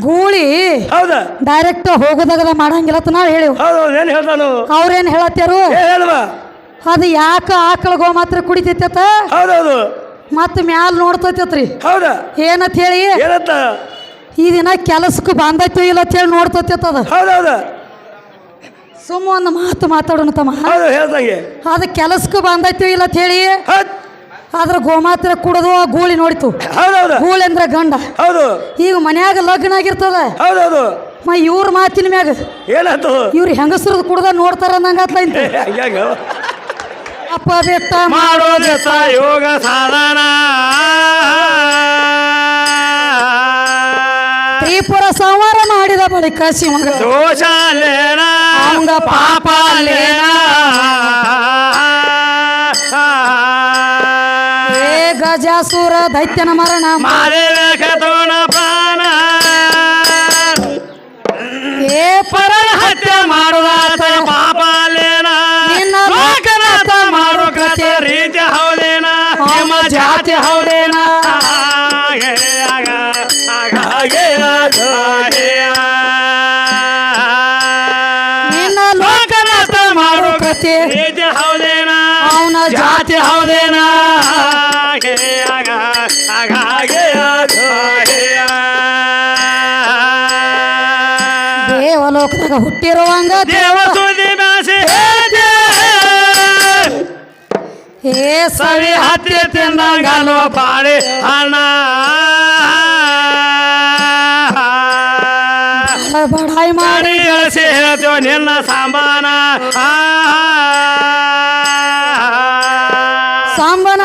ಗೂಳಿ. ಹೌದ. ಡೈರೆಕ್ಟ್ ಹೋಗೋದಾಗದ ಮಾಡಂಗಿಲ್ಲ ನಾವು ಹೇಳಿವ್. ಹೌದು ಏನ್ ಹೇಳ್ತಾನು ಅವ್ರೇನ್ ಹೇಳತ್ತಾರು ಹೇಳುವ? ಅದು ಯಾಕ ಆಕಳ ಗೋ ಮಾತ್ರ ಕುಡಿತೈತತ? ಹೌದೌದು ಮತ್ತ ಮ್ಯಾಲ ನೋಡ್ತೈತತ್ರಿ. ಹೌದ. ಏನಂತ ಹೇಳಿ? ಏನಂತ? ಈ ದಿನ ಕೆಲಸಕ್ಕೆ ಬಂದೈತೋ ಇಲ್ಲ ಅಂತ ಹೇಳಿ ನೋಡ್ತೋತಿತ್ತು ಅದು. ಹೌದು ಸುಮ್ಮ ಒಂದು ಮಾತು ಮಾತಾಡೋಣ ತಮ್ಮ. ಅದು ಕೆಲಸಕ್ಕೆ ಬಂದೈತೋ ಇಲ್ಲ ಅಂತ ಹೇಳಿ? ಹೌದ್ ಅದ್ರ ಗೋಮಾತ್ರ ಕುಡದು ಆ ಗೂಳಿ ನೋಡಿತು. ಹೌದೌದ. ಗೂಳಿ ಅಂದ್ರೆ ಗಂಡ. ಹೌದು. ಈಗ ಮನ್ಯಾಗ ಲಗ್ನ ಆಗಿರ್ತದ. ಹೌದೌದು. ಮ ಇವ್ರ ಮಾತಿನ ಮ್ಯಾಗ. ಏನಾಯ್ತು? ಇವ್ರು ಹೆಂಗಸ್ರದ್ ಕುಡ್ದ ನೋಡ್ತಾರ ನಂಗಾತ್ಲ ಇಂತ. ಅಪ್ಪ ಬೆಟ್ಟ ಮಾಡೋದೆತ್ತ ಯೋಗ ಸಾಧನ. ತ್ರಿಪುರ ಸಂಹಾರ ಮಾಡಿದ ಬಳಿಕ ಶಿವಂಗ ದೋಷ ಲೇನ ಪಾಪಾಲೇನ. ಏ ಗಜಾಸುರ ದೈತ್ಯನ ಮರಣ. ಮಾರಿದ ತೋಣ ಪ್ರಾಣ. ಏ ಪರ ಹತ್ಯೆ ಮಾಡುದಾತ ಪಾಪಾಲೇನ. ಲೋಕನಾಥ ಮಾಡು ಕತೆ ರೀತಿ ಹೌದೇನ. ನಿಮ್ಮ ಜಾತಿ ಹೌದೇನ. ನಿನ್ನ ಲೋಕನಾಥ ಮಾಡು ಕತೆ ರೀತಿ ಹೌದೇನ. ಅವನ ಜಾತಿ ಹೌದೇನ. ದೇವಲೋಕದಾಗ ಹುಟ್ಟಿರುವಂಗ. ಏ ಸವಿ ಹತ್ತಿ ತಿಂದಂಗಲ್ವ ಬಾಳೆ ಹಣ ಬಡಾಯಿ ಮಾಡಿ ಎಳಸಿ ಹೇಳ್ತೇವ ನಿನ್ನ ಸಾಂಬಾನ. ಸಾಂಬಾನ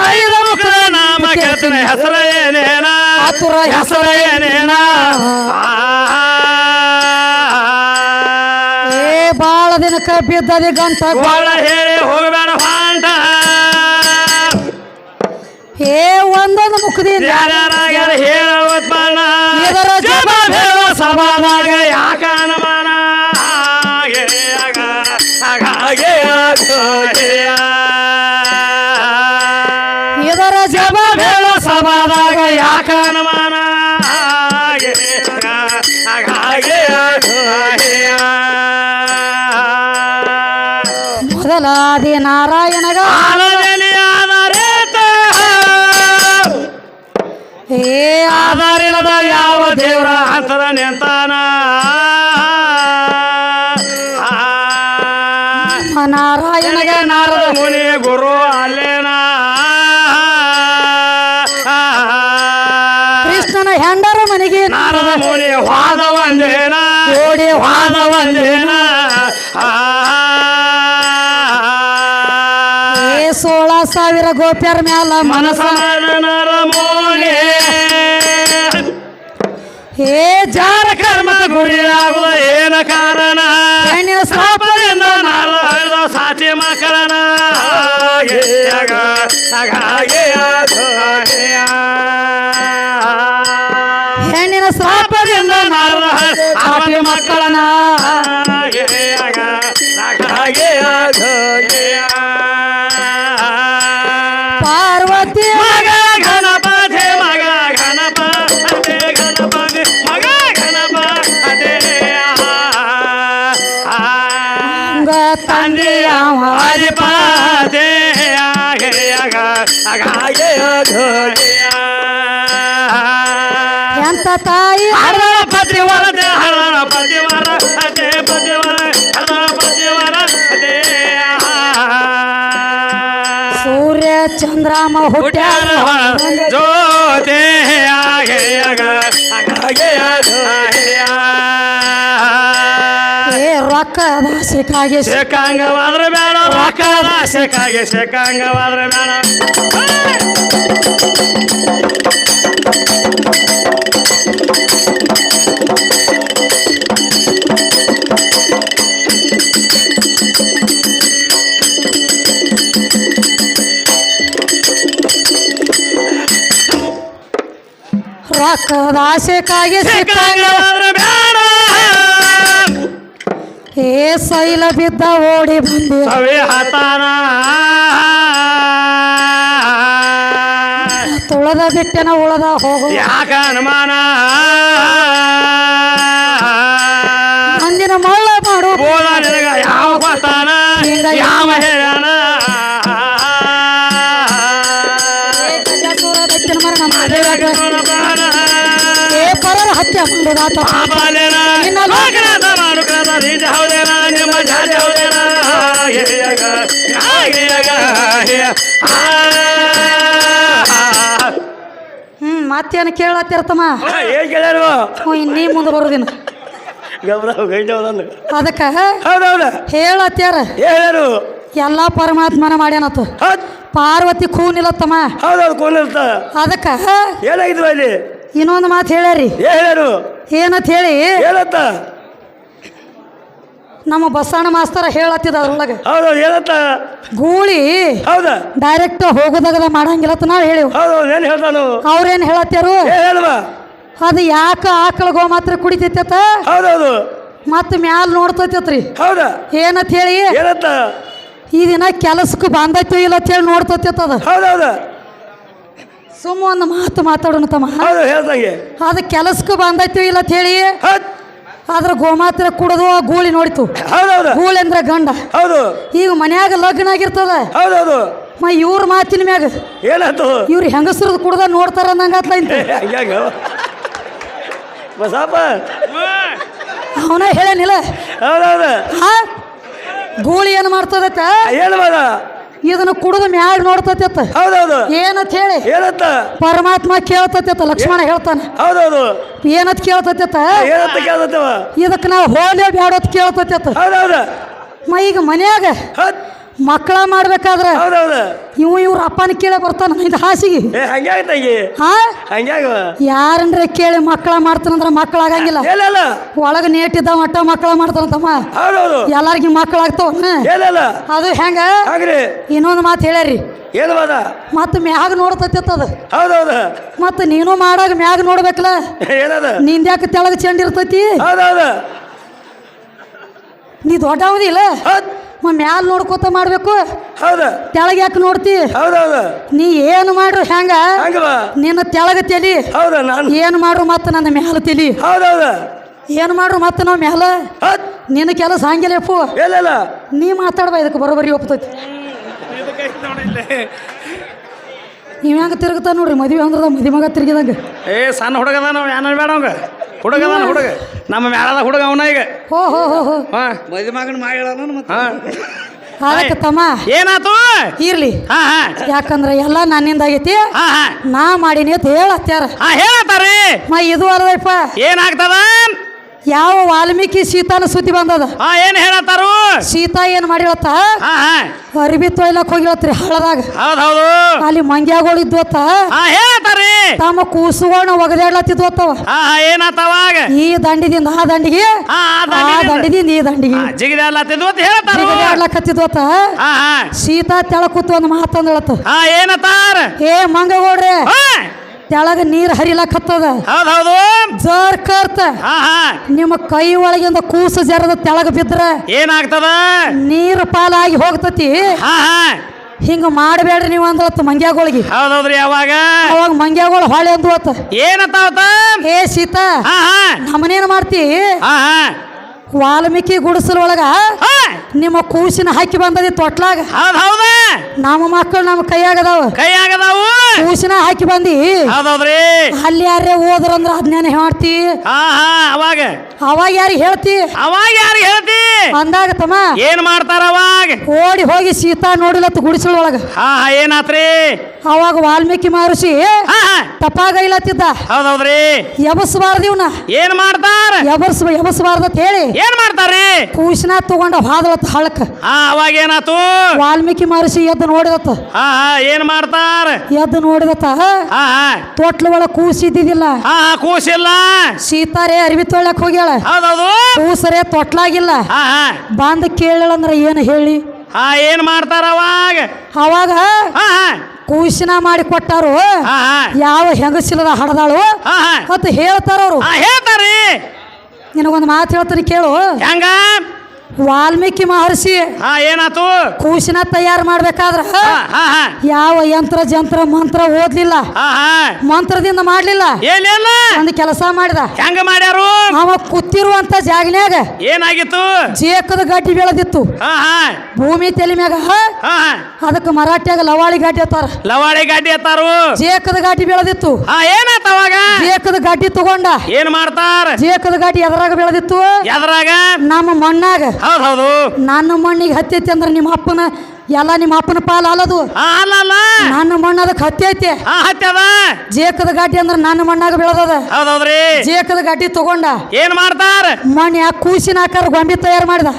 ನಾಮ ಕೇಳ್ತೀನಿ. ಹೆಸರ ಏನೇನ? ಹೆಸರ ಏನೇನ? ಬಾಳ ದಿನ ಬಿದ್ದದಿ ಗಂಟ ಗೋಳ ಹೇಳಿ ಹೋಗಬೇಡ ಫಾಂಟ ಏ ಒಂದೊಂದು ಮುಖದಿಂದ. ಯಾರ್ಯಾರಾಗ್ಯಾರ ಹೇಳೋ ಸಭಾದಾಗ ಯಾಕ ಯಾವ ದೇವರ ಹಂತದ ನೆಂತಾನ? ನಾರಾಯಣಗೆ ನಾರದ ಮುನಿ ಗುರು ಅಲ್ಲೇನ? ಕೃಷ್ಣನ ಹೆಂಡರ ಮನೆಗೆ ನಾರದ ಮುನಿ ವಾದ ಒಂದೇನ ಓಡಿ ವಾದ ಒಂದೇನ ಸೋಳ ಸಾವಿರ ಗೋಪ್ಯರ ಮ್ಯಾಲ ಮನಸ ಮನಸನ ಏ ಜಾರ ಕರ್ಮ ಗುರಿಯಾಗುವ ಏನ ಕಾರಣ? ಹೆಣ್ಣಿನ ಸಾಪದಿಂದ ನಾಲ್ದ ಸಾಚಿ ಮಕ್ಕಳನ. ಹೆಣ್ಣಿನ ಸಾಪದಿಂದ ಶಾಪದಿಂದ ಸಾಚಿ ಮಕ್ಕಳನ ಹಂಗ ತಂದೆಯ ಹರಿಪಾದೆ ಎಂತ ತಾಯಿ ಹರಣ ಪತಿವರ ಹರಣ ಪತಿವರ ಅದೇ ಪತಿವರ ಹರಣ ಪತಿವರ ಅದೇ ಸೂರ್ಯ ಚಂದ್ರಾಮ ಹುಟ್ಟ್ಯಾರ. ಜೋತೆ ಆಗೇ ಆಗೆ ರೊಕ್ಕ ಭಾಷೆಕಾಗಿ ಶೇಕಾಂಗವಾದ್ರೆ ಬೇಡ ರೊಕ್ಕದ ಶೇಕಾಗೆ ಶೇಕಾಂಗವಾದ್ರೆ ಬೇಡ. ರೊಕ್ಕದ ಸಿಕ್ಕಂಗ ಶೇಕಾಂಗವಾದ್ರೆ ಏ ಸೈಲ ಬಿದ್ದ ಓಡಿ ಬಂದಿ. ಸವಿ ಹತಾನ. ತುಳದ ಬಿಟ್ಟೆನ ಉಳದ ಹೋಗು. ಯಾಕ ಅನುಮಾನ? ಅಂದಿನ ಮಳ್ಳ ಮಾಡು. ಬೋಲ ಯಾವ ಬರ್ತಾನ ಯಾವ ಹೇಳಾನ ಏ ಪರರ ಹತ್ಯೆ ಹ್ಮ್ ಮತ್ತೇನು ಕೇಳತ್ತಿರ್ತಮ್ಮ ಏನ್ ಕೇಳ್ಯಾರು ಹ್ಞೂ ಇನ್ನೀ ಮುಂದೆ ಬರೋದಿನ ಗಬ್ರ ಅದಕ್ಕ ಹೌದೌದ ಹೇಳತ್ಯಾರ? ಹೇಳ್ಯಾರು ಎಲ್ಲ ಪರಮಾತ್ಮನ ಮಾಡ್ಯಾನತ್ತು ಹೌದ್ ಪಾರ್ವತಿ ಕೂನಿಲ್ಲತ್ತಮ್ಮ ಹೌದೌದು ಕೋನಿರ್ತ ಅದಕ್ಕ ಏನಾಗಿದ್ವ ಇಲ್ಲಿ ಇನ್ನೊಂದು ಮಾತು ಹೇಳ್ಯಾರಿ. ಹೇಳ್ಯಾರು? ಏನಂತ ಹೇಳಿ? ಏನತ್ತ ನಮ್ಮ ಬಸಣ್ಣ ಮಾಸ್ತರ ಹೇಳತ್ತಿದ ಅದ್ರೊಳಗೆ. ಹೌದು ಏನಂತ? ಗೂಳಿ ಹೌದ. ಡೈರೆಕ್ಟ್ ಮಾಡಂಗಿಲ್ಲ ಮಾಡಂಗಿಲ್ಲತ್ತ ನಾವು ಹೇಳಿವು. ಹೌದು ಏನ್ ಹೇಳ್ತಾನು ಅವ್ರೇನ್ ಹೇಳತ್ತಾರು? ಹೇಳುವ? ಅದು ಯಾಕ ಆಕಳ ಗೋ ಮಾತ್ರ ಕುಡಿತೈತತ? ಹೌದೌದು ಮತ್ತೆ ಮ್ಯಾಲ ನೋಡ್ತೈತತ್ರಿ. ಹೌದ. ಏನಂತ ಹೇಳಿ? ಏನಂತ? ಈ ದಿನ ಕೆಲಸಕ್ಕೆ ಬಂದೈತೋ ಇಲ್ಲ ಅಂತ ಹೇಳಿ ನೋಡ್ತೈತ ಅದು. ಹೌದು ಸುಮ್ಮ ಒಂದು ಮಾತು ಮಾತಾಡೋಣ ತಮ್ಮ. ಹೌದು ಹೇಳ್ದಂಗೆ. ಅದು ಕೆಲಸಕ್ಕೆ ಬಂದೈತೋ ಇಲ್ಲ ಅಂತ ಹೇಳಿ? ಹೌದ್ ಅದ್ರ ಗೋಮಾತ್ರ ಕುಡದು ಆ ಗೂಳಿ ನೋಡಿತು. ಹೌದೌದ. ಗೂಳಿ ಅಂದ್ರೆ ಗಂಡ. ಹೌದು. ಈಗ ಮನ್ಯಾಗ ಲಗ್ನ ಆಗಿರ್ತದ. ಹೌದೌದು. ಮ ಇವ್ರ ಮಾತಿನ ಮ್ಯಾಗ. ಏನಾಯ್ತು? ಇವ್ರು ಹೆಂಗಸ್ರದ್ ಕುಡ್ದ ನೋಡ್ತಾರ ನಂಗಾತ್ಲ ಇಂತ. ಬಸಪ್ಪ. ಅವನ ಹೇಳೇನಿಲ್ಲ. ಹೌದೌದ. ಹಾ ಗೂಳಿ ಏನು ಮಾಡ್ತದತ್ತ ಏನು ಇದನ್ನ ಕುಡಿದ ಮ್ಯಾಗ ಹೌದು ಹೌದೌದು. ಏನಂತ ಹೇಳಿ? ಹೇಳತ್ತ ಪರಮಾತ್ಮ ಕೇಳ್ತೈತತ್ತ ಲಕ್ಷ್ಮಣ ಹೇಳ್ತಾನೆ. ಹೌದೌದು. ಏನಂತ ಕೇಳ್ತೈತತ್ತ ಏನತ್ತ ಕೇಳ್ತವ ಇದಕ್ಕೆ ನಾವು ಹೋಲೆ ಬ್ಯಾಡೋತ್ ಕೇಳ್ತೈತತ್ತ ಹೌದು ಮ ಈಗ ಮನ್ಯಾಗ ಹೌದ್. ಮಕ್ಕಳ ಮಾಡ್ಬೇಕಾದ್ರೆ? ಹೌದೌದು. ಇವ ಇವ್ರ ಅಪ್ಪನ ಕೇಳೇ ಬರ್ತಾನ ಇದು ಹಾಸಿಗೆ. ಏ ಹಂಗ್ಯಾಗ ತಂಗಿ. ಹಾ? ಹಂಗ್ಯಾಗ ಯಾರನ್ರ ಕೇಳಿ ಮಕ್ಕಳ ಮಾಡ್ತಾನಂದ್ರ ಮಕ್ಕಳ ಆಗಂಗಿಲ್ಲ. ಎಲ್ಲಲ್ಲ ಒಳಗ ನೇಟಿದ್ದ ಮಟ್ಟ ಮಕ್ಕಳ ಮಾಡ್ತಾನಂತಮ್ಮ. ಹೌದೌದು. ಎಲ್ಲಾರ್ಗಿ ಮಕ್ಕಳ ಆಗ್ತಾವ ಎಲ್ಲಲ್ಲ ಅದು ಹೆಂಗ? ಹಂಗ್ರಿ ಇನ್ನೊಂದು ಮಾತು ಹೇಳ್ಯಾರಿ. ಏನು ಮಾಡ ಮತ್ತೆ ಮ್ಯಾಗ ನೋಡ್ತೈತಿತ್ತು ಅದು. ಹೌದೌದು. ಮತ್ತೆ ನೀನು ಮಾಡಾಗ ಮ್ಯಾಗ ನೋಡ್ಬೇಕಲ್ಲ ಏನದ? ಯಾಕೆ ತೆಳಗ ಚೆಂಡ ಇರ್ತೈತಿ? ಹೌದೌದ. ನೀ ದೊಡ್ಡವದಿಲ್ಲ ಹೌದ್. ಮ್ಯಾಲ ನೋಡ್ಕೋತ ಮಾಡ್ಬೇಕು. ಹೌದ. ತೆಳಗ ಯಾಕೆ ನೋಡ್ತಿ? ಹೌದು ನೀ ಏನು ಮಾಡ್ರು ಹೆಂಗ ಹಂಗ ನಿನ್ನ ತೆಳಗ ತೆಲಿ. ಹೌದ ನಾನು. ಏನು ಮಾಡ್ರು ಮತ್ತೆ ನನ್ನ ಮ್ಯಾಲ ತೆಲಿ? ಹೌದು ಏನು ಮಾಡ್ರು ಮತ್ತೆ ನಾವು ಮ್ಯಾಲ? ನಿನ್ನ ಕೆಲಸ ಹಂಗಿಲ್ಲಪ್ಪು ನೀ ಮಾತಾಡ್ಬಾ ಇದಕ್ಕೆ ಬರೋಬರಿ ಒಪ್ತೈತಿ. ನೀವು ಹೆಂಗೆ ತಿರುಗ್ತಾ ನೋಡ್ರಿ? ಮದುವೆ ಅಂದ್ರದ ಮದಿ ಮಗ ತಿರುಗಿದಂಗೆ. ಏ ಸಣ್ಣ ಹುಡುಗದ ನಾವು ಏನ ಬೇಡ ಅವಂಗ? ಹುಡುಗದ ಹುಡುಗ. ನಮ್ಮ ಮ್ಯಾಲದ ಹುಡುಗ ಅವನ ಈಗ. ಹೋ ಹೋ ಹೋ ಹೋ. ಹಾ. ಮದುವೆ ಮಗನ ಮಾಡಿ ಮತ್ತೆ? ಹಾ. ಅದಕ್ಕೆ ತಮ್ಮ. ಏನಾತು? ಇರ್ಲಿ. ಹಾ ಹಾ. ಯಾಕಂದ್ರೆ ಎಲ್ಲ ನನ್ನಿಂದ ಆಗೈತಿ. ಹಾ ಹಾ. ನಾ ಮಾಡಿನಿ ಅಂತ ಹೇಳತ್ತಾರ ಹಾ ಹೇಳತ್ತಾರಿ ಮ ಇದು ಅರ್ದಪ್ಪ ಏನಾಗ್ತದ? ಯಾವ ವಾಲ್ಮೀಕಿ ಸೀತಾನ ಸುದ್ದಿ ಬಂದದ? ಹಾ ಏನ್ ಹೇಳತ್ತಾರು? ಸೀತಾ ಏನ್ ಮಾಡಿರತ್ತ? ಹಾ ಹಾ. ಅರಿಬಿ ತೊಯ್ಲಕ್ ಹೋಗಿರತ್ರಿ ಹಳದಾಗ ಹೌದ್ ಹೌದು ಅಲ್ಲಿ ಮಂಗ್ಯಾಗಳು ಇದ್ವತ್ತ ಹಾ ಹೇಳತ್ತಾರಿ ತಮ್ಮ ಕೂಸುಗಳನ್ನ ಒಗದಾಡ್ಲತ್ತಿದ್ವತ್ತವ ಹಾ ಹಾ ಏನಾತವಾಗ ಈ ದಂಡಿದಿಂದ ಆ ದಂಡಿಗೆ ಹಾ ಆ ಆ ದಂಡಿದಿಂದ- ದಂಡಿದಿಂದ ಈ ದಂಡಿಗೆ. ಹಾ, ಜಿಗಿದೆ ಅಲ್ಲತ್ತಿದ್ವು ಅಂತ ಹೇಳ್ತಾರು ಜಿಗದಾಡ್ಲಕತ್ತಿದ್ವತ್ತ ಹಾ ಹಾ. ಸೀತಾ ತೆಳ ಕೂತು ಒಂದು ಮಾತಂದಳತ್ತ ಹಾ ಏನತ್ತಾರ? ಏ ಮಂಗಗೌಡ್ರೆ ಹಾ. ತೆಳಗ ನೀರ್ ಹರಿಲಕ್ಕತ್ತದ ಹೌದ್ ಹೌದು. ಜರ್ ಕರ್ತ. ಹಾ ಹಾ. ನಿಮ್ಮ ಕೈ ಒಳಗಿಂದ ಕೂಸು ಜರದ ತೆಳಗ ಬಿದ್ರ. ಏನಾಗ್ತದ? ನೀರು ಪಾಲಾಗಿ ಹೋಗ್ತತಿ. ಹಾ ಹಾ. ಹಿಂಗ ಮಾಡಬೇಡ್ರಿ ನೀವು ಅಂದಳತ್ತ ಮಂಗ್ಯಾಗಳಿಗೆ. ಹೌದೌದ್ರಿ ಯಾವಾಗ ಅವಾಗ. ಮಂಗ್ಯಾಗಳು ಹೊಳೆ ಅಂದ್ವತ್ತ ಏನತ್ತ ಏ ಶೀತ ಹಾ ಹಾ. ನಮ್ಮನೇನು ಮಾಡ್ತಿ? ಹಾ ಹಾ. ವಾಲ್ಮೀಕಿ ಗುಡಿಸಲ್ ಒಳಗ ನಿಮ್ಮ ಕೂಸಿನ ಹಾಕಿ ಬಂದದಿ ತೊಟ್ಲಾಗ. ನಮ್ಮ ಮಕ್ಕಳು ನಮ್ಮ ಕೈಯಾಗದಾವ. ಕೈ ಆಗದಾವು ಕೂಸಿನ ಹಾಕಿ ಬಂದಿ. ಅಲ್ಲಿ ಯಾರೇ ಓದ್ರಂದ್ರ ಅದ್ನೇನ ಮಾಡ್ತಿ ಹಾ ಹಾ ಅವಾಗ. ಅವಾಗ ಯಾರಿಗೆ ಹೇಳ್ತಿ? ಅವಾಗ ಯಾರಿಗೆ ಹೇಳ್ತಿ? ಅಂದಾಗ ತಮ್ಮ. ಏನ್ ಮಾಡ್ತಾರ ಅವಾಗ? ಓಡಿ ಹೋಗಿ ಸೀತಾ ನೋಡಿಲತ್ತು ಗುಡಿಸಲ್ ಒಳಗ ಹಾ ಹಾ ಏನಾತ್ರಿ? ಅವಾಗ ವಾಲ್ಮೀಕಿ ಮಹರ್ಷಿ ತಪ್ಪಾಗೈಲತ್ತಿದ್ದ ಹೌದೌದ್ರಿ. ಎಬಸ್ಬಾರ್ದು ಇವ್ನ ಏನ್ ಮಾಡ್ತಾರ? ಎಬರ್ಸ್ ಎಬಸ್ಬಾರ್ದು ಹೇಳಿ. ಏನ್ ಮಾಡ್ತಾರ್ರಿ? ಕೂಸಿನ ತಗೊಂಡ ಹಾದಳತ್ ಹಳಕ್. ಅವಾಗ ಏನಾತು ವಾಲ್ಮೀಕಿ ಮಹರ್ಷಿ ಎದ್ದು ನೋಡಿದತ್ತ ಏನ್ ಮಾಡ್ತಾರ? ಎದ್ದು ನೋಡಿದತ್ತ. ತೊಟ್ಲು ಒಳಗ ಹಾ ಕೂಸಿಲ್ಲ. ಸೀತಾರೇ ಅರಿವಿ ತೊಳ್ಯಾಕ ಹೋಗ್ಯಾಳ. ಹೌದೌದು. ಕೂಸರೇ ತೊಟ್ಲಾಗಿಲ್ಲ. ಬಂದ್ ಕೇಳಂದ್ರ ಏನು ಹೇಳಿ? ಏನ್ ಮಾಡ್ತಾರ ಅವಾಗ? ಅವಾಗ ಕೂಸಿನ ಮಾಡಿ ಕೊಟ್ಟಾರು. ಯಾವ ಹೆಂಗಸಿಲ್ಲದ ಹಡದಾಳು. ಮತ್ತೆ ಹೇಳ್ತಾರ ಅವ್ರು ಹೇಳ್ತಾರೀ ನಿನಗೊಂದು ಮಾತು ಹೇಳ್ತೀನಿ ಕೇಳು. ಹೆಂಗ? ವಾಲ್ಮೀಕಿ ಮಹರ್ಷಿ ಹಾ ಏನಾತು? ಕೂಸಿನ ತಯಾರು ಮಾಡ್ಬೇಕಾದ್ರ ಯಾವ ಯಂತ್ರ ಜಂತ್ರ ಮಂತ್ರ ಓದ್ಲಿಲ್ಲ? ಮಂತ್ರದಿಂದ ಮಾಡ್ಲಿಲ್ಲ? ಏನಿಲ್ಲ ಒಂದು ಕೆಲಸ ಮಾಡಿದ. ಹೆಂಗ ಮಾಡ್ಯಾರು? ಅವ ಕೂತಿರುವಂತ ಜಾಗನ್ಯಾಗ ಏನಾಗಿತ್ತು? ಜೇಕದ ಗಡ್ಡಿ ಬೆಳೆದಿತ್ತು. ಭೂಮಿ ತೆಲಿ ಮ್ಯಾಗ ಅದಕ್ಕೆ ಮರಾಠಿಯಾಗ ಲವಾಳಿ ಗಾಡಿ ಅತ್ತಾರ. ಲವಾಳಿ ಗಾಡಿ ಎತ್ತಾರು ಜೇಕದ ಗಾಡಿ ಬೆಳೆದಿತ್ತು. ಆ ಏನಾತ ಅವಾಗ? ಜೇಕದ ಗಾಡಿ ತಗೊಂಡ. ಏನ್ ಮಾಡ್ತಾರ? ಜೇಕದ ಗಾಡಿ ಎದರಾಗ ಬೆಳೆದಿತ್ತು. ಎದರಾಗ? ನಮ್ಮ ಮಣ್ಣಾಗ. ಹೌದ್ ಹೌದು. ನನ್ನ ಮಣ್ಣಿಗೆ ಹತ್ತೈತಿ ಅಂದ್ರೆ ನಿಮ್ಮ ಅಪ್ಪನ ಎಲ್ಲ ನಿಮ್ಮ ಅಪ್ಪನ ಪಾಲ್ ಅಲ್ಲದು ಅಲ್ಲ ನನ್ನ ಮಣ್ಣ ಅದಕ್ಕೆ ಹತ್ತೈತಿ ಹಾ ಹತ್ಯದ ಜೇಕದ ಗಾಡಿ ಅಂದ್ರೆ ನನ್ನ ಮಣ್ಣಾಗ ಹೌದ್ರಿ. ಜೇಕದ ಗಾಡಿ ತಗೊಂಡ. ಏನ್ ಮಾಡ್ತಾರ? ಮಣ್ಣು ಯಾಕೆ ಕೂಸಿನ ಆಕಾರ ಗೊಂಬೆ ತಯಾರು ಮಾಡಿದ.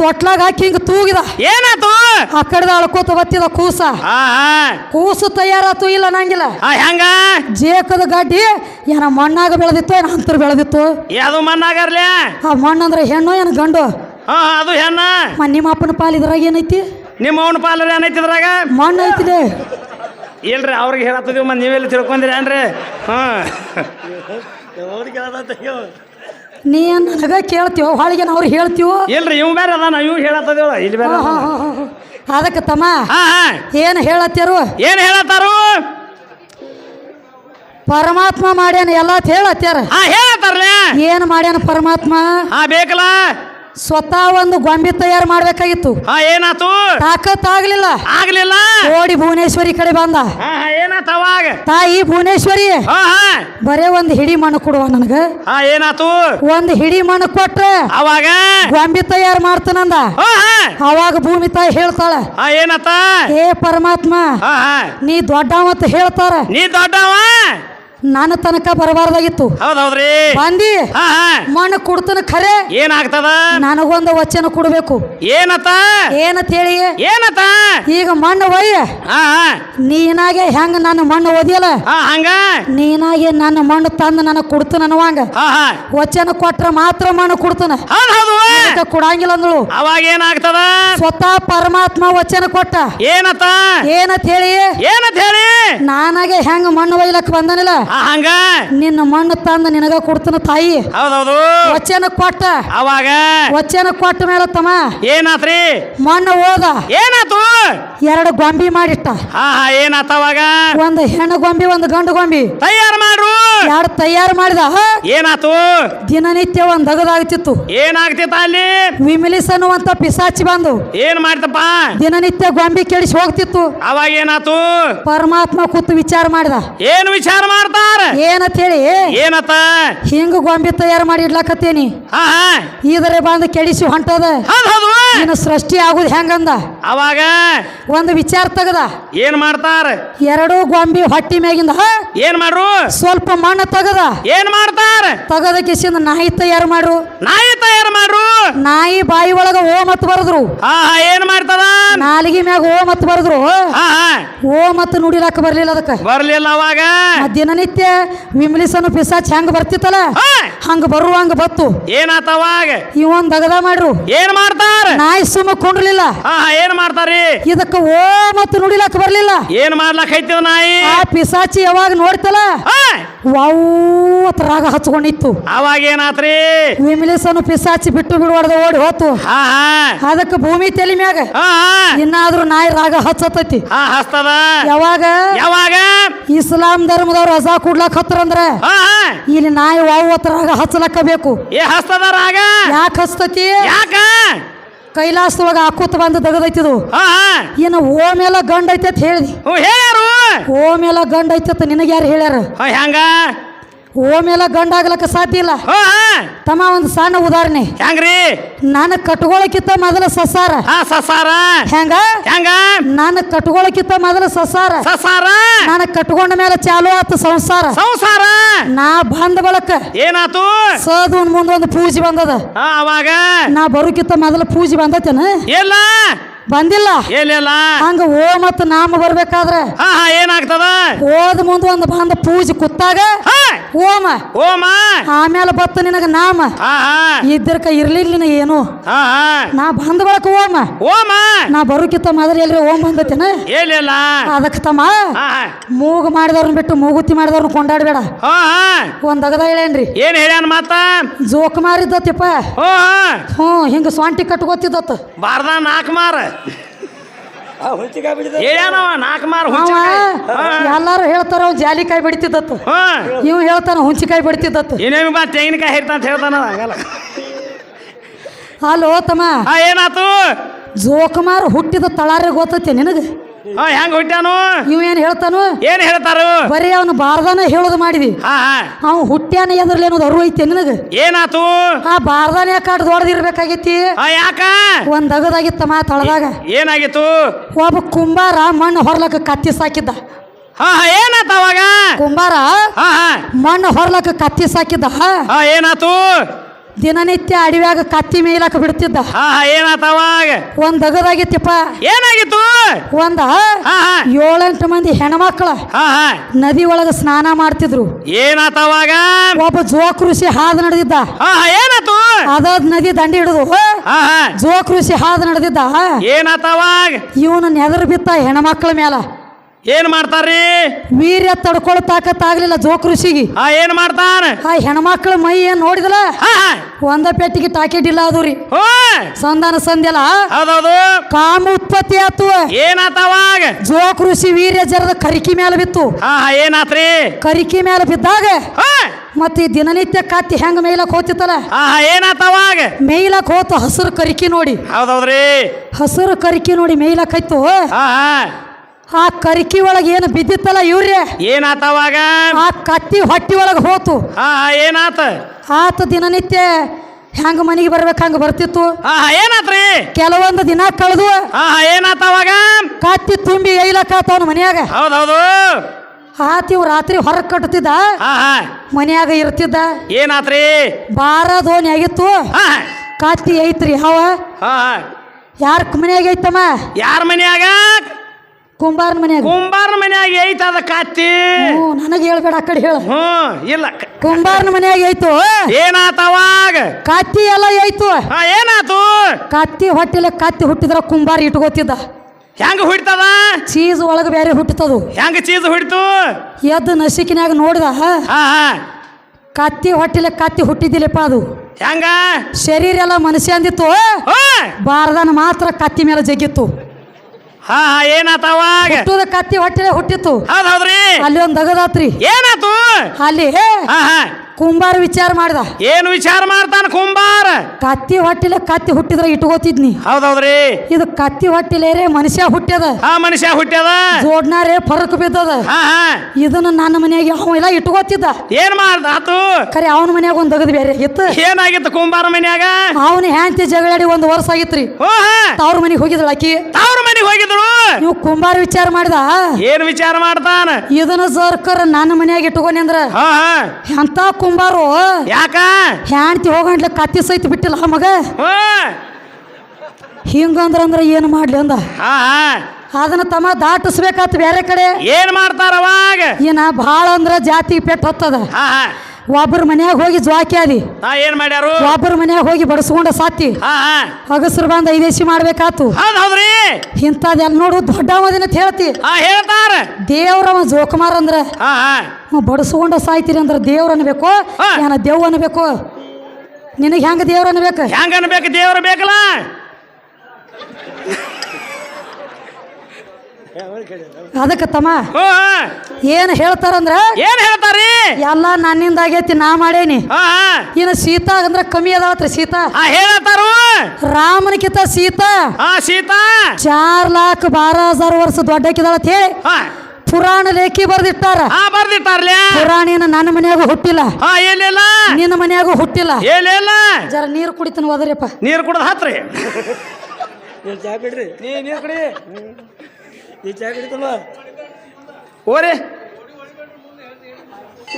ತೊಟ್ಲಾಗ ಹಾಕಿ ಹಿಂಗ ತೂಗಿದ. ಏನಾತು ಆ ಕಡೆದ ಅಳ್ಕೋತ ಬತ್ತಿದ ಕೂಸ. ಕೂಸು ತಯಾರಾತು ಇಲ್ಲ ನಂಗಿಲ್ಲ. ಹೆಂಗ? ಜೇಕದ ಗಾಡಿ ಏನ ಮಣ್ಣಾಗ ಬೆಳೆದಿತ್ತು ಏನ ಅಂತರ ಬೆಳೆದಿತ್ತು? ಯಾವ್ದು ಮಣ್ಣಾಗರ್ಲಿ ಆ ಮಣ್ಣಂದ್ರೆ ಹೆಣ್ಣು ಏನ ಗಂಡು? ಹಾ ಅದು ಹೆಣ್ಣ. ಮ ನಿಮ್ಮ ಅಪ್ಪನ ಪಾಲ್ ಇದ್ರಾಗ ಏನೈತಿ? ನಿಮ್ಮ ಅವನ ಪಾಲರ್ ಏನೈತಿ ಇದ್ರಾಗ? ಮಣ್ಣು ಐತಿದೆ ಇಲ್ರಿ ಅವ್ರಿಗೆ ಹೇಳತ್ತಿದೀವಿ ಮತ್ತೆ ನೀವೆಲ್ಲ ತಿಳ್ಕೊಂಡಿರಿ ಏನ್ರಿ? ಹಾ. ನೀ ನನಗ ಕೇಳ್ತೀವೋ ಹೊಳಿಗೆ ಅವ್ರು ಹೇಳ್ತೀವೋ ಇಲ್ರಿ ಇವ್ ಬೇರೆ ಅದಾನ ಇವ್ ಹೇಳತ್ತದೇವ ಇಲ್ಲಿ ಬೇರೆ ಹಾ, ಹಾ, ಹಾ. ಅದಕ್ಕೆ ತಮ್ಮ ಹಾ ಹಾ. ಏನು ಹೇಳತ್ಯಾರು ಏನ್ ಹೇಳತ್ತಾರು? ಪರಮಾತ್ಮ ಮಾಡ್ಯಾನ ಎಲ್ಲ ಅಂತ ಹಾ ಹೇಳತ್ತಾರಲ್ಲ ಏನು ಮಾಡ್ಯಾನ ಪರಮಾತ್ಮ? ಹಾ ಬೇಕಲ್ಲ? ಸ್ವತಃ ಒಂದು ಗೊಂಬೆ ತಯಾರು ಮಾಡ್ಬೇಕಾಗಿತ್ತು. ಹಾ ಏನಾತು? ತಾಕತ್ ಆಗ್ಲಿಲ್ಲ? ಆಗ್ಲಿಲ್ಲ ಓಡಿ ಭುವನೇಶ್ವರಿ ಕಡೆ ಬಂದ. ಹಾ ಹಾ ಏನಾತ ಅವಾಗ? ತಾಯಿ ಭುವನೇಶ್ವರಿ ಹಾ ಹಾ. ಬರೇ ಒಂದು ಹಿಡಿ ಮಣ್ಣು ಕೊಡುವ ನನಗ. ಹಾ ಏನಾತು? ಒಂದು ಹಿಡಿ ಮಣ್ಣು ಕೊಟ್ರೆ ಅವಾಗ? ಗೊಂಬೆ ತಯಾರು ಮಾಡ್ತಾನಂದ ಹಾ ಹಾ. ಅವಾಗ ಭೂಮಿ ತಾಯಿ ಹೇಳ್ತಾಳ ಹಾ ಏನತ್ತ ಏ ಪರಮಾತ್ಮ ನೀ ಹಾ. ನೀ ದೊಡ್ಡವಂತ ಹೇಳ್ತಾರ. ನೀ ದೊಡ್ಡವ? ನನ್ನ ತನಕ ಬರಬಾರ್ದಾಗಿತ್ತು. ಹೌದೌದ್ರಿ. ಬಂದಿ. ಮಣ್ಣು ಕೊಡ್ತನ ಖರೆ ಏನಾಗ್ತದ? ನನಗೊಂದು ವಚನ ಕೊಡ್ಬೇಕು. ಏನತ ಏನಂತ ಹೇಳಿ? ಏನತ ಈಗ ಮಣ್ಣು ಒಯ್ಯ. ನೀನಾಗೆ ಹೆಂಗ ನನ್ನ ಮಣ್ಣು ಓದಿಯಲ್ಲ ಹಂಗ? ನೀನಾಗೆ ನನ್ನ ಮಣ್ಣು ತಂದು ನನಗೆ ಕೊಡ್ತು ಅನ್ನುವಂಗ. ವಚನ ಕೊಟ್ರ ಮಾತ್ರ ಮಣ್ಣು ಕೊಡ್ತನ. ಕೊಡಂಗಿಲ್ಲ ಅಂದಳು. ಅವಾಗ ಏನಾಗ್ತದ? ಸ್ವತಃ ಪರಮಾತ್ಮ ವಚನ ಕೊಟ್ಟ. ಏನತ ಏನಂತ ಹೇಳಿ? ಏನಂತ ಹೇಳಿ? ನಾನಾಗೆ ಹೆಂಗ ಮಣ್ಣು ಒಯ್ಲಕ್ ಬಂದನಿಲ್ಲ. ಹಂಗ? ನಿನ್ನ ಮಣ್ಣು ತಂದು ನಿನಗ ಕೊಡ್ತನ ತಾಯಿ. ಹೌದೌದು. ವಚನ ಕೊಟ್ಟ. ಅವಾಗ? ವಚನ ಕೊಟ್ಟ ಮೇಲೆ ತಮ್ಮ. ಏನಾತ್ರಿ? ಮಣ್ಣು ಓದ ಏನಾತು? ಎರಡು ಗೊಂಬಿ ಮಾಡಿಟ್ಟ. ಹಾ ಹಾ ಏನಾತ ಅವಾಗ? ಒಂದು ಹೆಣ್ಣು ಗೊಂಬಿ ಒಂದು ಗಂಡು ಗೊಂಬಿ. ತಯಾರು ಮಾಡ್ರು. ಎರಡು ತಯಾರು ಮಾಡಿದ. ಏನಾತು? ದಿನನಿತ್ಯ ಒಂದ್ ದಗದಾಗ್ತಿತ್ತು ಏನಾಗ್ತಿತ್ತ ಅಲ್ಲಿ? ವಿಮಿಲಿಸ್ ಅನ್ನುವಂತ ಪಿಸಾಚಿ ಬಂದು. ಏನ್ ಮಾಡ್ತಪ್ಪ? ದಿನನಿತ್ಯ ಗೊಂಬಿ ಕೆಡಿಸಿ ಹೋಗ್ತಿತ್ತು. ಅವಾಗ ಏನಾತು? ಪರಮಾತ್ಮ ಕೂತು ವಿಚಾರ ಮಾಡಿದ. ಏನ್ ವಿಚಾರ ಮಾಡ್ತಾರ ಏನಂತ? ಹೇಳಿ ಏನತ್ತ ಹಿಂಗ ಗೊಂಬೆ ತಯಾರು ಮಾಡಿ ಇಡ್ಲಾಕತ್ತೇನಿ. ಹಾ ಹಾ. ಇದರ ಬಂದು ಕೆಡಿಸಿ ಹೊಂಟದ. ಹೌದ್ ಹೌದು. ನಿನ್ನ ಸೃಷ್ಟಿ ಆಗುದು ಹೆಂಗಂದ? ಅವಾಗ? ಒಂದು ವಿಚಾರ ತೆಗದ. ಏನ್ ಮಾಡ್ತಾರ? ಎರಡು ಗೊಂಬಿ ಹೊಟ್ಟಿ ಮ್ಯಾಗಿಂದ ಏನ್ ಮಾಡ್ರು? ಸ್ವಲ್ಪ ಮಣ್ಣು ತೆಗದ. ಏನ್ ಮಾಡ್ತಾರ? ತಗದ ಕಿಸಿಂದ ನಾಯಿ ತಯಾರು ಮಾಡ್ರು. ನಾಯಿ ತಯಾರು ಮಾಡ್ರು? ನಾಯಿ ಬಾಯಿ ಒಳಗ ಓ ಮತ್ ಬರದ್ರು. ಹಾ ಹಾ. ಏನ್ ಮಾಡ್ತದ? ನಾಲಿಗೆ ಮ್ಯಾಗ ಓ ಮತ್ ಬರದ್ರು. ಹಾ ಹಾ. ಓ ಮತ್ ನುಡಿಲಾಕ ಬರ್ಲಿಲ್ಲ ಅದಕ್ಕ. ಬರ್ಲಿಲ್ಲ ಅವಾಗ? ಮತ್ತ್ ದಿನನಿತ್ಯ ವಿಮಲಿಸನು ಪಿಸಾಚ್ ಹೆಂಗ ಬರ್ತಿತ್ತಲ್ಲ? ಹಂಗ ಬರುವಂಗ ಬತ್ತು. ಏನಾತವಾಗ ಇವನ್ ದಗದ ಮಾಡ್ರು. ಏನ್ ಮಾಡ್ತಾರ? ನಾಯಿ ಸುಮ್ಮ ಹಾ ಏನ್ ಮಾಡ್ತಾರಿ ಇದಕ್ಕ ಓ ಮತ್ತು ನುಡಿಲಾಕ ಬರ್ಲಿಲ್ಲ. ಏನ್ ಮಾಡ್ಲಕ್ ಐತಿ ನಾಯಿ? ಆ ಪಿಸಾಚಿ ಯಾವಾಗ ನೋಡ್ತಲ್ಲ? ವಾವತ್ ರಾಗ ಹಚ್ಕೊಂಡಿತ್ತು. ಅವಾಗ ಏನಾತ್ರಿ? ವಿಮಲಿಸನು ಪಿಸಾಚಿ ಬಿಟ್ಟು ಬಿಡುವಾರ್ದ ಓಡಿ ಹೋತು. ಅದಕ್ಕೆ ಭೂಮಿ ತೆಲಿ ಮ್ಯಾಗ ಇನ್ನಾದ್ರೂ ನಾಯಿ ರಾಗ ಹಚ್ಚತೈತಿ. ಹಸ್ತದ. ಯಾವಾಗ? ಯಾವಾಗ? ಇಸ್ಲಾಂ ಧರ್ಮದವ್ರು ರಜಾ ಕೊಡ್ಲಾಕ್ ಹತ್ತರಂದ್ರ ಹಾ ಹಾ. ಇಲ್ಲಿ ನಾಯಿ ವಾವತ್ ರಾಗ ಹಚ್ಚಲಕ್ಕ ಬೇಕು ಏ ಹಸ್ತದ ರಾಗ ಯಾಕೆ ಹಸ್ತತಿ? ಯಾಕ? ಕೈಲಾಸದೊಳಗ ಹಾಕೂತ ಬಂದು ದಗದೈತಿದು. ಹಾ ಹಾ. ಏನು ಓಮ್ ಎಲ್ಲ ಗಂಡ ಐತೆ ಅಂತ ಹೇಳಿದಿ. ಹ್ಞೂ ಹೇಳ್ಯಾರು. ಓಮ್ ಎಲ್ಲ ಗಂಡ ಐತೆ ಅಂತ ನಿನಗೆ ಯಾರು ಹೇಳ್ಯಾರ? ಹಾ ಹೆಂಗ? ಓಮ್ ಗಂಡಾಗ್ಲಕ್ಕ ಗಂಡ ಆಗ್ಲಕ್ಕ ಸಾಧ್ಯ ಇಲ್ಲ. ಹಾ ತಮ್ಮ ಒಂದು ಸಣ್ಣ ಉದಾಹರಣೆ. ಹೆಂಗ್ರಿ? ನಾನು ಕಟ್ಕೊಳಕ್ಕಿಂತ ಮೊದಲ ಸಸಾರ. ಹಾ ಸಸಾರ. ಹೆಂಗ? ಹೆಂಗ? ನಾನು ಕಟ್ಕೊಳಕ್ಕಿಂತ ಮೊದಲ ಸಸಾರ. ಸಸಾರ. ನಾನು ಕಟ್ಕೊಂಡ ಮೇಲೆ ಚಾಲು ಆತು ಸಂಸಾರ. ಸಂಸಾರ. ನಾ ಬಂದ ಬಳಕ ಏನಾತು? ಸದು ಮುಂದೊಂದು ಪೂಜೆ ಬಂದದ. ಹಾ ಅವಾಗ? ನಾ ಬರೋಕ್ಕಿಂತ ಮೊದಲ ಪೂಜೆ ಬಂದತೇನ ಇಲ್ಲ. ಬಂದಿಲ್ಲ. ಏನಿಲ್ಲ? ಹಂಗ ಓ ಮತ್ತ ನಾಮ ಬರ್ಬೇಕಾದ್ರೆ ಹಾ ಹಾ ಏನಾಗ್ತದ? ಓದ್ ಮುಂದ ಒಂದು ಬಂದ ಪೂಜೆ ಕುತ್ತಾಗ ಓಮ ಓಮ ಆಮೇಲೆ ಬತ್ತ ನಿನಗ ನಾಮ. ಇದ್ರ ಕೈ ಇದ್ರಕ ಇರ್ಲಿಲ್ಲ ಏನು? ನಾ ಬಂದ ಬಳಕ ಓಮ ಓಮ ನಾ ಬರೋಕಿತ್ತ ಮೊದಲು ಎಲ್ರಿ ಓಮ್ ಬಂದತೇನ? ಏನಿಲ್ಲ. ಅದಕ್ಕೆ ತಮ್ಮ ಮೂಗು ಮಾಡಿದವ್ರನ್ನ ಬಿಟ್ಟು ಮೂಗುತಿ ಮಾಡಿದವ್ರನ್ನ ಕೊಂಡಾಡಬೇಡ. ಒಂದ್ ಅಗದ ಹೇಳೇನ್ರಿ ಏನ್ ಹೇಳ್ಯಾನ ಮಾತ? ಜೋಕ್ ಮಾರಿದ್ದತ್ತಿಪ್ಪ. ಹ್ಞೂ ಹಿಂಗ ಸ್ವಾಂಟಿ ಕಟ್ಕೋತಿದ್ದತ್ತ. ಬಾರ್ದ ನಾಲ್ಕು ಮಾರ. ಹೇಳ್ಯಾನವ ನಾಲ್ಕು ಮಾರ ಎಲ್ಲಾರು ಹೇಳ್ತಾರ ಅವ್ ಜಾಲಿಕಾಯಿ ಬಿಡ್ತಿದ್ದತ್ತ. ಹಾ. ಇವ್ ಹೇಳ್ತಾನ ಹುಂಚಿಕಾಯಿ ಬಿಡ್ತಿದ್ದತ್ತ. ಇನ್ನೇమి ಬಾ ತೆಂಗಿನಕಾಯಿ ಹೇರ್ತಾ ಅಂತ ಹೇಳ್ತಾನ ಹಂಗಲ್ಲ. ಅಲ್ಲೋ ತಮ್ಮ. ಆ ಏನಾತು? ಜೋಕುಮಾರ್ ಹುಟ್ಟಿದ ತಳಾರೆ ಗೊತ್ತೈತೆ ನಿನಗೆ? ಹಾ ಹೆಂಗ್ ಹುಟ್ಟ್ಯಾನು? ಇವೇನು ಏನ್ ಹೇಳ್ತಾನು? ಏನ್ ಹೇಳ್ತಾರು? ಬರೀ ಅವನು ಬಾರ್ದಾನ ಹೇಳೋದು ಮಾಡಿದಿ. ಹಾ ಹಾ. ಅವ್ ಹುಟ್ಟ್ಯಾನ ಎದ್ರಲ್ಲಿ ಅನ್ನೋದು ಅರು ಐತೆ ನಿನಗ? ಏನಾತು? ಆ ಬಾರ್ದಾನ ಯಾಕೆ ದೊಡ್ಡದಿರ್ಬೇಕಾಗೈತಿ ಹಾ ಯಾಕ? ಒಂದ್ ಅಗದಾಗಿತ್ತಮ್ಮ ತಳದಾಗ ಏನಾಗಿತ್ತು? ಒಬ್ಬ ಕುಂಬಾರ ಮಣ್ಣು ಹೊರ್ಲಕ್ಕ ಕತ್ತಿ ಸಾಕಿದ್ದ. ಹಾ ಹಾ ಏನಾತ ಅವಾಗ? ಕುಂಬಾರ ಹಾ ಹಾ. ಮಣ್ಣು ಹೊರ್ಲಕ್ಕ ಕತ್ತಿ ಸಾಕಿದ್ದ. ಹಾ ಏನಾತು? ದಿನನಿತ್ಯ ಅಡವ್ಯಾಗ ಕತ್ತಿ ಮೇಲಕ್ಕೆ ಬಿಡ್ತಿದ್ದ. ಹಾ ಏನಾತವಾಗ ಒಂದ್ ಅಗದಾಗಿತ್ತಪ್ಪ ಏನಾಗಿತ್ತು? ಒಂದ ಏಳೆಂಟು ಮಂದಿ ಹೆಣ್ಮಕ್ಳ ನದಿ ಒಳಗ ಸ್ನಾನ ಮಾಡ್ತಿದ್ರು. ಏನಾತವಾಗ ಒಬ್ಬ ಒಬ್ಬ ಜೋಕೃಷಿ ಹಾದು ನಡೆದಿದ್ದ. ಅದಾದ ಹಾ ಏನಾತು? ಅದಾದ್ ನದಿ ದಂಡಿ ಹಿಡಿದು ಜೋಕ್ ಋಷಿ ಹಾದ್ ಹಾದು ನಡೆದಿದ್ದ ಏನಾತವಾಗ ಇವನು ನೆದರ್ ಬಿತ್ತ ಹೆಣ್ಮಕ್ಳ ಮೇಲ ಏನ್ ಮಾಡ್ತಾರ್ರಿ? ವೀರ್ಯ ತಡ್ಕೊಳ್ ತಾಕತ್ ಆಗ್ಲಿಲ್ಲ ಜೋಕೃಷಿಗೆ ಆ ಏನ್ ಮಾಡ್ತಾನ? ಆ ಹೆಣ್ಮಕ್ಳ ಮೈ ಏನ್ ನೋಡಿದಲ್ಲ ಒಂದ ಪೆಟ್ಟಿಗೆ ಟಾಕೆಟ್ ಅದು ರೀ. ಹೋ ಸಂಧಾನ ಸಂಧ್ಯಲ್ಲ? ಹೌದೌದು. ಕಾಮ ಉತ್ಪತ್ತಿ ಆತು. ಏನಾತ ಅವಾಗ ಜೋಕೃಷಿ ವೀರ್ಯ ಜರದ ಕರಿಕಿ ಮೇಲೆ ಬಿತ್ತು. ಹಾ ಹಾ ಏನಾತ್ರಿ? ಕರಿಕಿ ಮೇಲೆ ಬಿದ್ದಾಗ ಹಾ ಮತ್ತೆ ಈ ದಿನನಿತ್ಯ ಕತ್ತಿ ಹೆಂಗ ಮೇಯ್ಲಕ್ ಹೋತಿತ್ತಲ್ಲ? ಹಾ ಹಾ ಏನಾತ ಅವಾಗ ಮೇಯ್ಲಕ್ ಹೋತು ಹಸಿರು ಕರಿಕಿ ನೋಡಿ. ಹೌದೌದ್ರಿ. ಹಸಿರು ಕರಿಕಿ ನೋಡಿ ಮೇಯ್ಲಕ್ ಆಯ್ತು ಹಾ ಹಾ. ಆ ಕರಿಕಿ ಒಳಗೆ ಏನು ಬಿದ್ದಿತ್ತಲ್ಲ ಇವ್ರೆ ಏನಾತ ಅವಾಗ? ಆ ಕತ್ತಿ ಹೊಟ್ಟಿ ಒಳಗೆ ಹೋತು. ಹಾ ಏನಾತ? ಆತ ದಿನನಿತ್ಯ ಹೆಂಗ ಮನೆಗೆ ಬರ್ಬೇಕು ಹಂಗ ಬರ್ತಿತ್ತು. ಹಾ ಏನಾತ್ರಿ ಕೆಲವೊಂದು ದಿನ ಕಳೆದು ಹಾ ಹಾ ಏನಾತ ಅವಾಗ? ಕತ್ತಿ ತುಂಬಿ ಏಯ್ಲಕ್ಕಾತವನ ಮನ್ಯಾಗ. ಹೌದೌದು ಆತ ಇವ್ ರಾತ್ರಿ ಹೊರ ಕಟ್ಟುತ್ತಿದ್ದ ಹಾ ಹಾ. ಮನ್ಯಾಗ ಇರ್ತಿದ್ದ. ಏನಾತ್ರಿ ಬಾರ ದೋಣಿ ಆಗಿತ್ತು. ಹಾ. ಕತ್ತಿ ಐತ್ರಿ ಹವ. ಹಾ ಹಾ. ಯಾರ ಮನ್ಯಾಗ ಐತಮ್ಮ? ಯಾರ ಮನ್ಯಾಗ? ಕುಂಬಾರನ ಮನ್ಯಾಗ. ಕುಂಬಾರನ ಮನ್ಯಾಗ ಐತದ ಅದ ಹ್ಞೂ ನನಗೆ ಹೇಳ್ಬೇಡ ಆ ಕಡೆ ಹೇಳ. ಹ್ಮ್ ಇಲ್ಲ. ಕುಂಬಾರನ ಮನ್ಯಾಗ ಐತು? ಏನಾತ ಅವಾಗ? ಕತ್ತಿ ಎಲ್ಲ ಐತು? ಹಾ ಏನಾತು? ಕತ್ತಿ ಹೊಟ್ಟಿಲೆ ಕತ್ತಿ ಹುಟ್ಟಿದ್ರ ಕುಂಬಾರ ಇಟ್ಕೋತಿದ್ದ. ಹೆಂಗ ಹುಡ್ತದ ಚೀಸ್ ಒಳಗೆ ಬೇರೆ ಹುಟ್ಟತದು ಹೆಂಗ ಚೀಸ್ ಹುಡ್ತು ಎದ್ದು ನಸಿಕಿನ್ಯಾಗ ನೋಡ್ದ. ಹಾ ಹಾ. ಕತ್ತಿ ಹೊಟ್ಟಿಲೆ ಕತ್ತಿ ಹುಟ್ಟಿದಿಲ್ಲಪ್ಪ ಅದು. ಹೆಂಗ? ಶರೀರ ಎಲ್ಲ ಮನುಷ್ಯ ಅಂದಿತ್ತು. ಬಾರದನ ಮಾತ್ರ ಕತ್ತಿ ಮೇಲೆ ಜಗ್ಗಿತ್ತು. ಹಾ ಹಾ ಏನಾತ ಅವಾಗ? ಹುಟ್ಟುದ ಕತ್ತಿ ಹೊಟ್ಟೆ ಹುಟ್ಟಿತ್ತು ಹೌದ್ ಹೌದ್ರಿ. ಅಲ್ಲಿ ಒಂದು ದಗದಾತ್ರಿ. ಏನಾತು? ಅಲ್ಲಿ ಹಾ ಹಾ. ಕುಂಬಾರ ವಿಚಾರ ಮಾಡ್ದ. ಏನು ವಿಚಾರ ಮಾಡ್ತಾನ ಕುಂಬಾರ? ಕತ್ತಿ ಹೊಟ್ಟಿಲೆ ಕತ್ತಿ ಹುಟ್ಟಿದ್ರೆ ಇಟ್ಕೋತಿದ್ನಿ. ಹೌದೌದ್ರಿ. ಇದು ಕತ್ತಿ ಹೊಟ್ಟಿಲೇರೆ ಮನುಷ್ಯ ಹುಟ್ಟ್ಯದ ಹಾ ಮನುಷ್ಯ ಹುಟ್ಟ್ಯದ ಜೋಡ್ನಾರೇ ಫರಕ್ ಬಿದ್ದದ. ಹಾ ಹಾ. ಇದನ್ನ ನನ್ನ ಮನೆಯಾಗ ಅವ ಇಲ್ಲ ಇಟ್ಕೋತಿದ್ದ. ಏನ್ ಮಾಡ್ದ ಆತು? ಖರೆ ಅವನ ಮನ್ಯಾಗ ಒಂದು ದಗದ್ ಬೇರೆ ಇತ್ತು. ಏನಾಗಿತ್ತು ಕುಂಬಾರ ಮನ್ಯಾಗ? ಅವನ ಹ್ಯಾಂತಿ ಜಗಳಾಡಿ ಒಂದು ವರ್ಷ ಆಗಿತ್ರಿ. ತವ್ರ ಮನೆಗೆ ಹೋಗಿದ್ಳ ಆಕಿ. ತವ್ರ ಮನೆಗೆ ಹೋಗಿದ್ರು ನೀವು ಕುಂಬಾರ ವಿಚಾರ ಮಾಡ್ದ? ಏನ್ ವಿಚಾರ ಮಾಡ್ತಾನ? ಇದನ್ನ ಸರ್ಕಾರ ನನ್ನ ಮನ್ಯಾಗ ಇಟ್ಕೊಂಡ್ರ ಅಂದ್ರ ಹಾ ಹಾ. ಎಂತ ಕುಂಬಾರು. ಯಾಕ? ಹೆಂಡ್ತಿ ಹೋಗಂಡ್ಲ ಕತ್ತಿ ಸಹಿತ ಬಿಟ್ಟಿಲ್ಲ ಆ ಮಗ. ಹಿಂಗಂದ್ರ ಅಂದ್ರ ಏನು ಮಾಡ್ಲಿ ಅಂದ. ಅದನ್ನ ತಮ್ಮ ದಾಟಿಸ್ಬೇಕಾತ್ ಬೇರೆ ಕಡೆ. ಏನ್ ಮಾಡ್ತಾರ ಅವಾಗ? ಏನ ಭಾಳ ಅಂದ್ರ ಜಾತಿ ಪೆಟ್ಟು ಹತ್ತದ. ಒಬ್ಬರ ಮನ್ಯಾಗ ಹೋಗಿ ಜ್ವಾಕಿ ಆದಿ. ಹಾ ಏನ್ ಮಾಡ್ಯಾರು? ಒಬ್ಬರ ಮನ್ಯಾಗ ಹೋಗಿ ಬಡಸ್ಕೊಂಡ ಸಾತಿ ಹಾ ಹಾ. ಅಗಸ್ರು ಬಂದ ಐದೇಶಿ ಮಾಡ್ಬೇಕಾತು. ಹೌದ್ ಹೌದ್ರಿ ಇಂಥದೆಲ್ಲ ನೋಡು ದೊಡ್ಡ ಅಂತ ಹೇಳ್ತಿ. ಹಾ ಹೇಳ್ತಾರ. ದೇವ್ರ ಜೋಕುಮಾರ್ ಅಂದ್ರ. ಹಾ ಹಾ. ಅವ ಬಡಸ್ಕೊಂಡ ಸಾಯ್ತೀರಿ ಅಂದ್ರ ದೇವ್ರ ಅನ್ಬೇಕು. ಏನ ದೇವ್ ಅನ್ಬೇಕು. ನಿನಗೆ ಹೆಂಗ ದೇವ್ರ ಅನ್ಬೇಕು? ಹೆಂಗ ಅನ್ಬೇಕು? ದೇವ್ರ ಬೇಕಲ್ಲ. ಅದಕ್ಕೆ ತಮ್ಮ. ಏನ್ ಹೇಳ್ತಾರಂದ್ರ ಏನ್ ಹೇಳ್ತಾರಿ? ಎಲ್ಲ ನನ್ನಿಂದ ಆಗೈತಿ ನಾ ಮಾಡೇನಿ. ಇನ್ನು ಸೀತಾ ಅಂದ್ರ ಕಮ್ಮಿ ಅದಾವತ್ರಿ ಸೀತಾ. ಹಾ ರಾಮನ ಕಿತ ಸೀತಾ. ಹಾ ಸೀತಾ. ಚಾರ್ ಲಾಖ ಬಾರ ಹಜಾರ್ ವರ್ಷ ದೊಡ್ಡಕ್ಕಿದಾಳ ಅಂತ ಹೇಳಿ ಹಾ. ಪುರಾಣ ಲೇಖಿ ಬರ್ದಿಟ್ಟಾರ. ಪುರಾಣ ಪುರಾಣಿನ ನನ್ನ ಮನ್ಯಾಗ ಹುಟ್ಟಿಲ್ಲ. ಹಾ ಎಲ್ಲಿಲ್ಲ ನಿನ್ನ ಮನ್ಯಾಗೂ ಹುಟ್ಟಿಲ್ಲ. ಏನಿಲ್ಲ. ಜರ ನೀರು ಕುಡಿತನ ಹೋದ್ರಿಪ್ಪ ನೀರು ಕುಡ್ದು ಹತ್ರಿ. ನೀರು ಕುಡಿ. ಈ ಚಾ ಬಿಡ್ತಲ್ವ ಓರೆ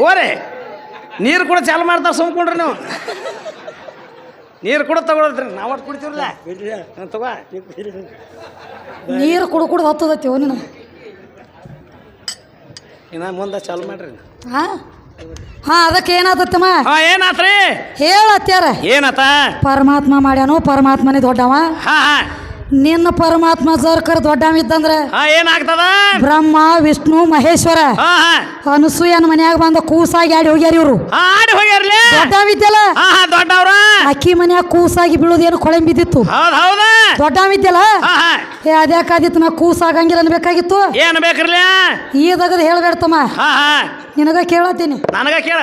ಓರೆ ನೀರು ಕೂಡ ಚಾಲು ಮಾಡ್ತಾರೆ ಸುಮ್ಕೊಂಡ್ರಿ ನೀವು. ನೀರು ಕೂಡ ತಗೊಳತ್ರಿ ನಾವು ಅಷ್ಟು ಕುಡಿತೀವ್ರಲ್ಲ. ತಗೋ. ನೀರು ಕುಡು ಕುಡ್ದು ಹತ್ತದತ್ತಿ ನೀನು ಇನ್ನ ಮುಂದೆ ಚಾಲು ಮಾಡ್ರಿ. ಹಾ? ಹಾ ಅದಕ್ಕೆ ಏನಾತತ್ತಮ್ಮ ಹಾ ಏನಾತ್ರಿ? ಹೇಳತ್ಯಾರ ಏನತ್ತ? ಪರಮಾತ್ಮ ಮಾಡ್ಯಾನು ಪರಮಾತ್ಮನೇ ದೊಡ್ಡವ. ಹಾ ಹಾ. ನಿನ್ನ ಪರಮಾತ್ಮ ಸರ್ಕರ್ ದೊಡ್ಡವ ಇದ್ದಂದ್ರೆ ಹಾ ಏನಾಗ್ತದ? ಬ್ರಹ್ಮ ವಿಷ್ಣು ಮಹೇಶ್ವರ ಅನಸೂಯನ ಮನ್ಯಾಗ ಬಂದ ಕೂಸಾಗಿ ಆಡಿ ಹೋಗ್ಯಾರ ಇವ್ರು. ಆಡಿ ಹೋಗ್ಯಾರ್ಲಿ? ದೊಡ್ಡವ್ರ? ಅಕ್ಕಿ ಮನ್ಯಾಗ ಕೂಸಾಗಿ ಬೀಳೋದೇನು ಕೊಳೆ ಬಿದ್ದಿತ್ತು ಹಾ ಏ ಅದ್ಯಾಕಾದಿತ್ತು ನಾ ಕೂಸಾಗಂಗಿಲ್ಲ ಅನ್ಬೇಕಾಗಿತ್ತು ಏನ್ ಬೇಕ್ರಲ್ಲ ಈ ದಗದ ಹೇಳ್ಬೇಡ್ತಮ್ಮ ನಿನಗ ಕೇಳತ್ತೀನಿ. ನನಗ ಕೇಳ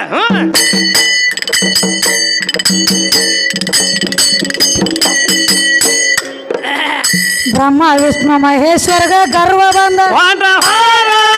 ಬ್ರಹ್ಮ ವಿಷ್ಣು ಮಹೇಶ್ವರಗ ಗರ್ವ ಬಂದ.